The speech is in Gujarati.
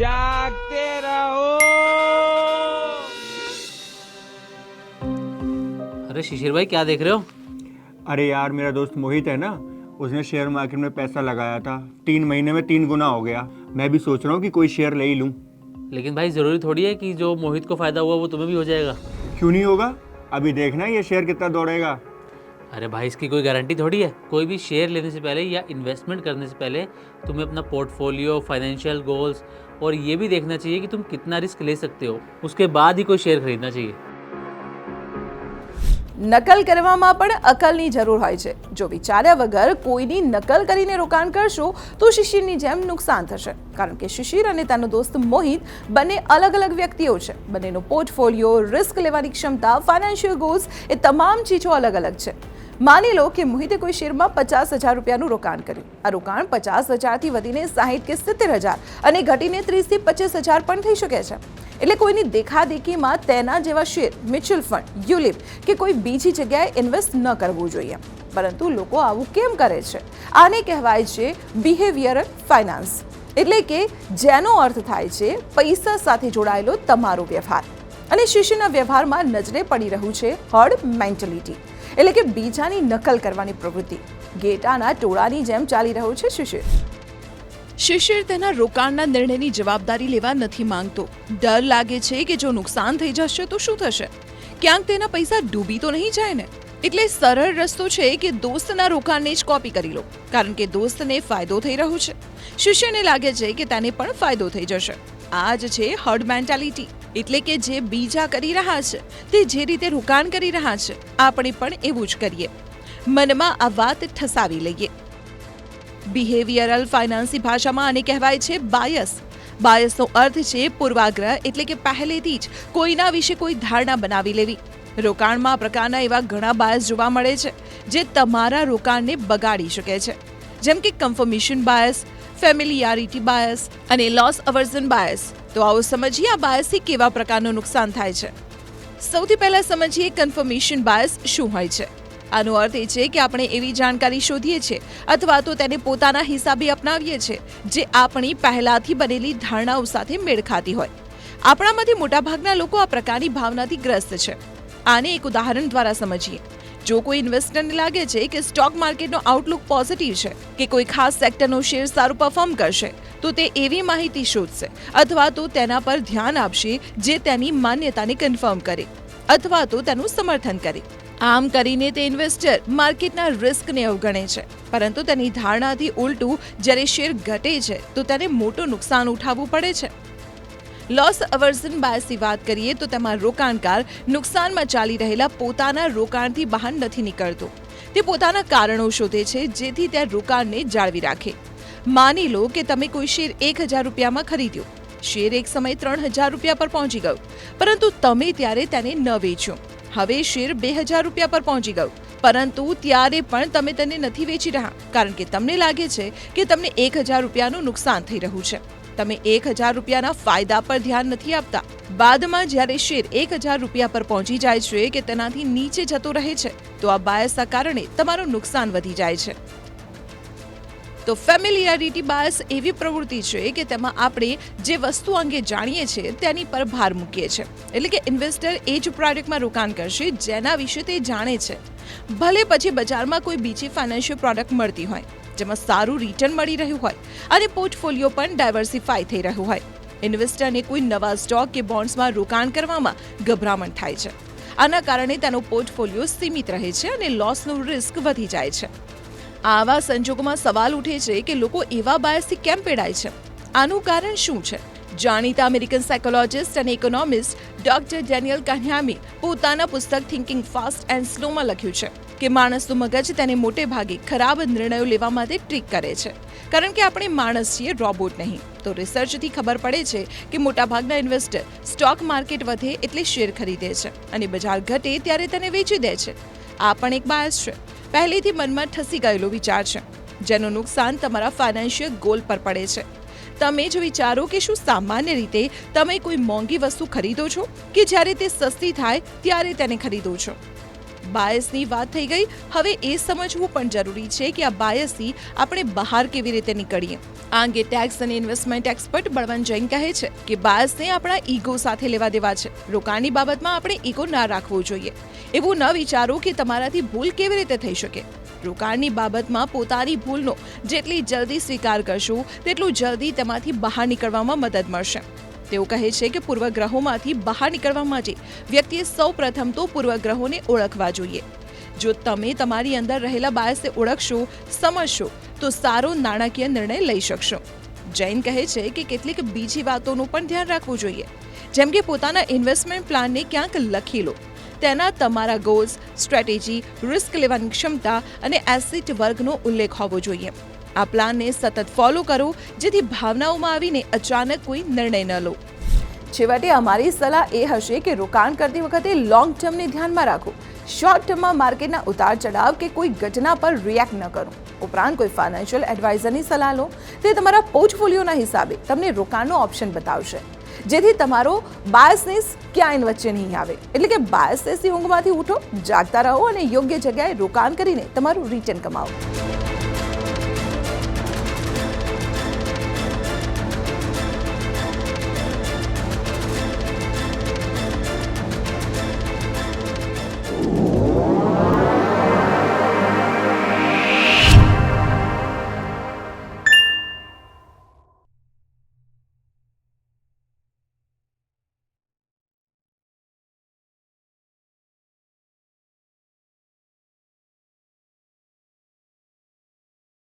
जागते रहो। अरे शिशिर भाई क्या देख रहे हो? अरे यार मेरा दोस्त मोहित है ना उसने शेयर मार्केट में पैसा लगाया था। तीन महीने में तीन गुना हो गया। मैं भी सोच रहा हूँ कि कोई शेयर ले ही लूँ। लेकिन भाई ज़रूरी थोड़ी है कि जो मोहित को फ़ायदा हुआ वो तुम्हें भी हो जाएगा। क्यों नहीं होगा? अभी देखना ये शेयर कितना दौड़ेगा। अरे भाई इसकी कोई गारंटी थोड़ी है? कोई भी शेयर लेने से पहले या इन्वेस्टमेंट करने से पहले तुम्हें अपना पोर्टफोलियो फाइनेंशियल गोल्स और ये भी देखना चाहिए कि तुम कितना रिस्क ले सकते हो उसके बाद ही कोई शेयर खरीदना चाहिए નકલ કરવામાં પણ અકલની જરૂર હોય છે જો વિચાર્યા વગર કોઈની નકલ કરીને રોકાણ કરશો તો શિશિરની જેમ નુકસાન થશે કારણ કે શિશિર અને તેનો દોસ્ત મોહિત બંને અલગ અલગ વ્યક્તિઓ છે બંનેનો પોર્ટફોલિયો રિસ્ક લેવાની ક્ષમતા ફાઇનાન્શિયલ ગોલ્સ એ તમામ ચીજો અલગ અલગ છે માની લો કે મોહિતે કોઈ શેરમાં પચાસ હજાર રૂપિયાનું રોકાણ કર્યું. આ રોકાણ પચાસ હજારથી વધીને સાહીઠ કે સિત્તેર હજાર અને ઘટીને ત્રીસથી પચીસ હજાર પણ થઈ શકે છે. એટલે કોઈની દેખાદેખીમાં તેના જેવા શેર, મ્યુચ્યુઅલ ફંડ, યુલિપ કે કોઈ બીજી જગ્યાએ ઇન્વેસ્ટ ન કરવું જોઈએ. પરંતુ લોકો આવું કેમ કરે છે? આને કહેવાય છે બિહેવિયરલ ફાઇનાન્સ એટલે કે જેનો અર્થ થાય છે પૈસા સાથે જોડાયેલો તમારો વ્યવહાર. અને શિષ્યના વ્યવહારમાં નજરે પડી રહ્યું છે હર્ડ મેન્ટેલિટી એટલે કે બીજાની નકલ કરવાની પ્રવૃત્તિ. ગેટાના ટોળાની જેમ ચાલી રહ્યું છે શિશિર. શિશિર તેના રોકાણના નિર્ણયની જવાબદારી લેવા નથી માંગતો. ડર લાગે છે કે જો નુકસાન થઈ જશે તો શું થશે? ક્યાંક તેના પૈસા ડૂબી તો નહીં જાય ને? એટલે સરળ રસ્તો છે કે દોસ્તના રોકાણને જ કોપી કરી લો. કારણ કે દોસ્તને ફાયદો થઈ રહ્યો છે. શિષ્યને લાગે છે કે તેને પણ ફાયદો થઈ જશે. આ જ છે હર્ડ મેન્ટાલિટી એટલે કે જે બીજા કરી રહ્યા છે, તે જે રીતે રોકાણ કરી રહ્યા છે, આપણે પણ એવું જ કરીએ. મનમાં આ વાત ઠસાવી લઈએ. બિહેવિયરલ ફાઇનાન્સની ભાષામાં આને કહેવાય છે બાયસ. બાયસનો અર્થ છે પૂર્વાગ્રહ એટલે કે પહેલેથી જ કોઈના વિશે કોઈ ધારણા બનાવી લેવી. રોકાણમાં આ પ્રકારના એવા ઘણા બાયસ જોવા મળે છે, જે તમારા રોકાણને બગાડી શકે છે. જેમ કે કન્ફર્મેશન બાયસ ફેમિલિયારિટી બાયસ અને લોસ અવર્ઝન બાયસ. તો આવો સમજીએ આ બાયસથી કેવા પ્રકારનું નુકસાન થાય છે. સૌથી પહેલા સમજીએ કન્ફર્મેશન બાયસ શું હોય છે. આનો અર્થ એ છે કે આપણે એવી જાણકારી શોધીએ છીએ અથવા તો તેને પોતાના હિસાબે અપનાવીએ છીએ જે આપણી પહેલાથી બનેલી ધારણાઓ સાથે મેળ ખાતી હોય. આપણામાંથી મોટાભાગના લોકો આ પ્રકારની ભાવનાથી ગ્રસ્ત છે. આને એક ઉદાહરણ દ્વારા સમજીએ. જો કોઈ ઇન્વેસ્ટરને લાગે છે કે સ્ટોક માર્કેટનો આઉટલુક પોઝિટિવ છે કે કોઈ ખાસ સેક્ટરનો શેર સારું પરફોર્મ કરશે, તો તે એવી માહિતી શોધશે અથવા તો તેના પર ધ્યાન આપશે જે તેની માન્યતાને કન્ફર્મ કરે અથવા તો તેનું સમર્થન કરે. આમ કરીને તે ઇન્વેસ્ટર માર્કેટના રિસ્કને અવગણે છે. પરંતુ તેની ધારણાથી ઉલટું જ્યારે શેર ઘટે છે, તો તેને મોટું નુકસાન ઉઠાવવું પડે છે. લોસ અવર્ઝન બાયસની વાત કરીએ તો તેમાં રોકાણકાર નુકસાનમાં ચાલી રહેલા પોતાના રોકાણથી બહાર નથી નીકળતો. તે પોતાના કારણો શોધે છે, જેથી તે રોકાણને જાળવી રાખે. માની લો કે તમે કોઈ શેર એક હજાર રૂપિયામાં ખરીદ્યો. શેર એક સમયે ત્રણ હજાર રૂપિયા પર પહોંચી ગયો. પરંતુ તમે ત્યારે તેને ન વેચ્યો. હવે શેર બે હજાર રૂપિયા પર પહોંચી ગયું. પરંતુ ત્યારે પણ તમે તેને નથી વેચી રહ્યા. કારણ કે તમને લાગે છે કે તમને એક હજાર રૂપિયાનું નુકસાન થઈ રહ્યું છે. તમે એક હજાર રૂપિયાના ફાયદા પર ધ્યાન નથી આપતા. બાદમાં જ્યારે શેર એક હજાર રૂપિયા પર પહોંચી જાય છે કે તેનાથી નીચે જતો રહે છે, તો આ બાયસના કારણે તમારું નુકસાન વધી જાય છે. તો ફેમિલિયારિટી બાયસ એવી પ્રવૃત્તિ છે કે તેમાં આપણે જે વસ્તુ અંગે જાણીએ છીએ તેની પર ભાર મૂકીએ છીએ એટલે કે ઇન્વેસ્ટર એ જ પ્રોડક્ટમાં રોકાણ કરશે, જેના વિશે તે જાણે છે. ભલે પછી બજારમાં કોઈ બીજી ફાઇનાન્શિયલ પ્રોડક્ટ મળતી હોય. જેમાં સારું રિટર્ન મળી રહ્યું હોય અને પોર્ટફોલિયો પણ ડાયવર્સિફાય થઈ રહ્યું હોય. ઇન્વેસ્ટરને કોઈ નવા સ્ટોક કે બોન્ડ્સમાં રોકાણ કરવામાં ગભરામણ થાય છે. આના કારણે તેનો પોર્ટફોલિયો સીમિત રહે છે અને લોસનું રિસ્ક વધી જાય છે. આવા સંજોગોમાં સવાલ ઉઠે છે કે લોકો એવા બાયસથી કેમ પીડાય છે? આનું કારણ શું છે? જાણીતા અમેરિકન સાયકોલોજિસ્ટ અને ઇકોનોમિસ્ટ ડોક્ટર ડેનિયલ કન્યામી પોતાના પુસ્તક થિંકિંગ ફાસ્ટ એન્ડ સ્લોમાં લખ્યું છે. કે માણસનું મગજ તેને મોટે ભાગે ખરાબ નિર્ણયો લેવા માટે ટ્રીક કરે છે. કારણ કે આપણે માણસ છીએ, રોબોટ નહીં. તો રિસર્ચથી ખબર પડે છે કે મોટાભાગના ઇન્વેસ્ટર સ્ટોક માર્કેટ વધે એટલે શેર ખરીદે છે અને બજાર ઘટે ત્યારે તેને વેચી દે છે. આ પણ એક બાયસ છે. પહેલેથી મનમાં ઠસી ગયેલો વિચાર છે. જેનું નુકસાન તમારા ફાઇનાન્શિયલ ગોલ પર પડે છે. તમે જ વિચારો કે શું સામાન્ય રીતે તમે કોઈ મોંઘી વસ્તુ ખરીદો છો? કે જ્યારે તે સસ્તી થાય, ત્યારે તેને ખરીદો છો? બાયસની વાત થઈ ગઈ. હવે એ સમજવું પણ જરૂરી છે કે આ બાયસથી આપણે બહાર કેવી રીતે નીકળીએ. આ અંગે ટેક્સ અને ઇન્વેસ્ટમેન્ટ એક્સપર્ટ બળવંત જૈન કહે છે કે બાયસને આપણા ઈગો સાથે લેવા દેવા છે. રોકાણની બાબતમાં આપણે ઈગો ના રાખવો જોઈએ. એવું ન વિચારો કે તમારાથી ભૂલ કેવી રીતે થઈ શકે. રોકાણની બાબતમાં પોતાની ભૂલનો જેટલી જલ્દી સ્વીકાર કરશો, તેટલું જલ્દી તેમાંથી બહાર નીકળવામાં મદદ મળશે. તેઓ કહે છે કે પૂર્વગ્રહોમાંથી બહાર નીકળવા માટે વ્યક્તિએ સૌ પ્રથમ તો પૂર્વગ્રહોને ઓળખવા જોઈએ. જો તમે તમારી અંદર રહેલા બાયસને ઓળખશો, સમજશો, તો સારો નાણાકીય નિર્ણય લઈ શકશો. જૈન કહે છે કે કેટલીક બીજી વાતોનું પણ ધ્યાન રાખવું જોઈએ. જેમ કે પોતાના ઇન્વેસ્ટમેન્ટ પ્લાનને ક્યાંક લખી લો. તેના તમારા ગોલ્સ સ્ટ્રેટેજી રિસ્ક લેવાની ક્ષમતા અને એસિટ વર્ગનો ઉલ્લેખ હોવો જોઈએ. આ પ્લાનને સતત ફોલો કરો, જેથી ભાવનાઓમાં આવીને અચાનક કોઈ નિર્ણય ન લો. છેવટે અમારી સલાહ એ હશે કે રોકાણ કરતી વખતે લોંગ ટર્મને ધ્યાનમાં રાખો. શોર્ટ ટર્મમાં માર્કેટના ઉતાર ચઢાવ કે કોઈ ઘટના પર રિએક્ટ ન કરો. ઉપરાંત કોઈ ફાઇનાન્શિયલ એડવાઇઝરની સલાહ લો. તે તમારા પોર્ટફોલિયોના હિસાબે તમને રોકાણનો ઓપ્શન બતાવશે. જેથી તમારો બાયસનેસ ક્યાંય વચ્ચે નહીં આવે. એટલે કે બાયસનેસની ઊંઘમાંથી ઉઠો, જાગતા રહો અને યોગ્ય જગ્યાએ રોકાણ કરીને તમારું રિટર્ન કમાવો.